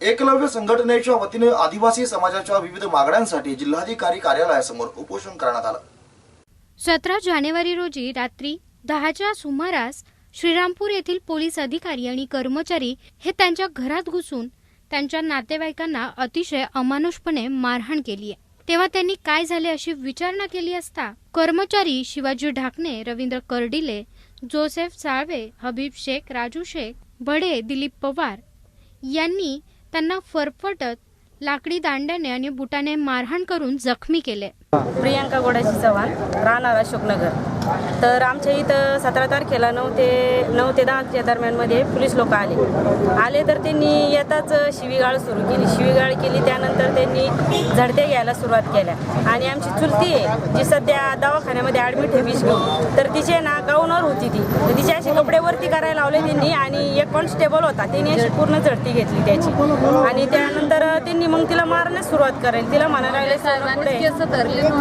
एकलव्य संघटनेच्या वतीने आदिवासी समाजाच्या विविध मागण्यांसाठी जिल्हाधिकारी कार्यालयासमोर उपोषण करण्यात आलं. सतरा जानेवारी रोजी रात्री दहाच्या सुमारास श्रीरामपूर येथील पोलीस अधिकारी आणि कर्मचारी हे त्यांच्या घरात घुसून त्यांच्या नातेवाईकांना अतिशय अमानुषपणे मारहाण केली आहे. तेव्हा त्यांनी काय झाले अशी विचारणा केली असता कर्मचारी शिवाजी ढाकणे रवींद्र कर्डिले जोसेफ साळवे हबीब शेख राजू शेख बडे दिलीप पवार यांनी त्यांना फरफटत लाकडी दांड्याने आणि बुटाने मारहाण करून जखमी केले. प्रियांका गोडाशी चव्हाण राहणार अशोकनगर. तर आमच्या इथं सतरा तारखेला नऊ ते नऊ ते दहाच्या दरम्यानमध्ये पोलीस लोक आले. आले तर त्यांनी येताच शिवीगाळ सुरू केली. शिवीगाळ केली त्यानंतर त्यांनी झडत्या घ्यायला सुरुवात केल्या. आणि आमची चुलती आहे जी सध्या दवाखान्यामध्ये ॲडमिट आहे विष घेऊन तर तिचे ना गाऊनवर होती ती. तर तिचे असे कपडे वरती करायला लावले त्यांनी आणि एक कॉन्स्टेबल होता. त्यांनी अशी पूर्ण झडती घेतली त्याची. आणि त्यानंतर त्यांनी मग तिला मारण्यास सुरुवात करेल. तिला म्हणायला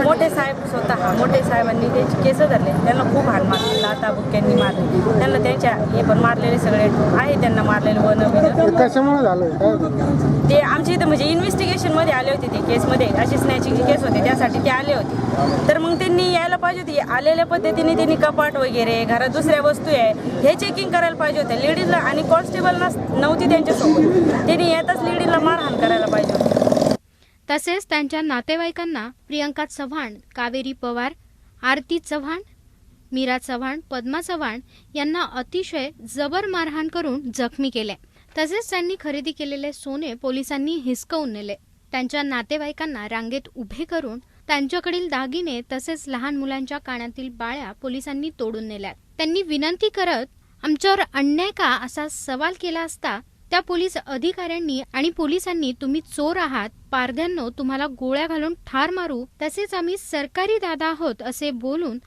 मोठे साहेब स्वतः मोठे साहेबांनी त्यांची केस धरले. त्यांना खूप हाण मारले. लाता बुक्क्यांनी मारले. त्यांना त्यांच्या हे पण मारलेले सगळे. आहे त्यांना मारलेले वन बिन कशामुळे झालं होतं? ते आमच्या इथं म्हणजे इन्व्हेस्टिगेशनमध्ये आले होते ते केसमध्ये अशी स्नॅचिंगची केस होते. त्यासाठी ते आले होते. तर मग त्यांनी यायला पाहिजे होती. आलेल्या पद्धतीने त्यांनी कपाट वगैरे घरात दुसऱ्या वस्तू आहे हे चेकिंग करायला पाहिजे होते. लेडीजला आणि कॉन्स्टेबल नव्हती त्यांच्यासोबत. त्यांनी येताच लेडीजला मारहाण करायला पाहिजे होती. तसेच त्यांच्या नातेवाईकांना प्रियंका चव्हाण कावेरी पवार आरती चव्हाण मीरा चव्हाण पद्मा चव्हाण यांना अतिशय जबर मारहाण करून जखमी केले. तसेच त्यांनी खरेदी केलेले सोने पोलिसांनी हिसकवून नेले. त्यांच्या नातेवाईकांना रांगेत उभे करून त्यांच्याकडील दागिने तसेच लहान मुलांच्या कानातील बाळ्या पोलिसांनी तोडून नेल्या त्यांनी विनंती करत आमच्यावर अन्याय का असा सवाल केला असता? त्या पोलीस अधिकाऱ्यांनी आणि पोलिसांनी तुम्ही चोर आहात पारध्यांनो तुम्हाला गोळ्या घालून ठार मारू. तसेच आम्ही सरकारी दादा आहोत असे बोलून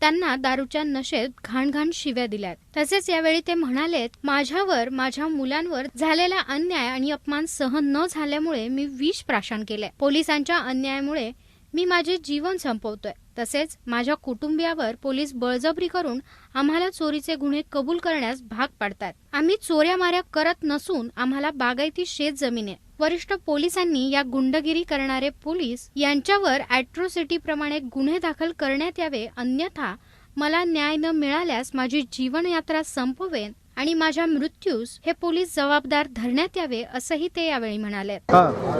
त्यांना दारूच्या नशेत घाणघाण शिव्या दिल्यात. तसेच यावेळी ते म्हणालेत माझ्यावर माझ्या मुलांवर झालेला अन्याय आणि अपमान सहन न झाल्यामुळे मी विष प्राशन केले. पोलिसांच्या अन्यायामुळे मी माझे जीवन संपवतोय. तसेच माझ्या कुटुंबियावर पोलीस बळजबरी करून आम्हाला चोरीचे गुन्हे कबूल करण्यास भाग पाडतात. आम्ही चोऱ्या माऱ्या करत नसून आम्हाला बागायती शेत जमीन आहे वरिष्ठ पोलिसांनी या गुंडगिरी करणारे पोलीस यांच्यावर अॅट्रोसिटी प्रमाणे गुन्हे दाखल करण्यात यावे अन्यथा मला न्याय न मिळाल्यास माझी जीवनयात्रा संपवेन आणि माझ्या मृत्यूस हे पोलीस जबाबदार धरण्यात यावे असंही ते यावेळी म्हणाले.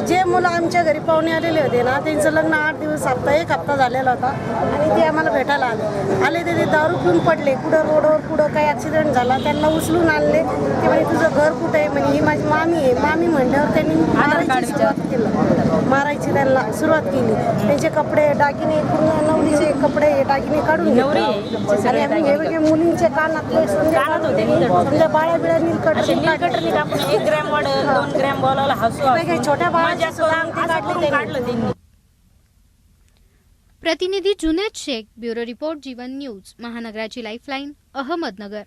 जे मुलं आमच्या घरी पाहुणे आलेले होते ना त्यांचं लग्न आठ दिवस हप्ता एक हप्ता झालेला होता. आणि ते आम्हाला भेटायला आले. आले ते ते दारू पिऊन पडले. कुठं रोडवर कुठं काही ॲक्सिडेंट झाला त्यांना उचलून आणले. ते म्हणे तुझं घर कुठं आहे? म्हणे ही माझी मामी आहे. मामी म्हणल्यावर त्यांनी मारायची सुरुवात केली. मारायची त्यांना सुरुवात केली. त्यांचे कपडे दागिने पूर्ण नवरीचे कपडे दागिने काढून घेतले. आणि आम्ही दागिने वेगवेगळे मुलींचे कानातले कानात होते. समजा बाळ्या नीलकट एक ग्रॅम वाढल दोन ग्रॅम बोलावला हसू. छोट्या बाळाचे मजा सुद्धा करून अंगठी असं काढली करून त्यांनी. काढलं त्यांनी प्रतिनिधी Junaid Shaikh bureau report Jeevan news महानगराची lifeline Ahmednagar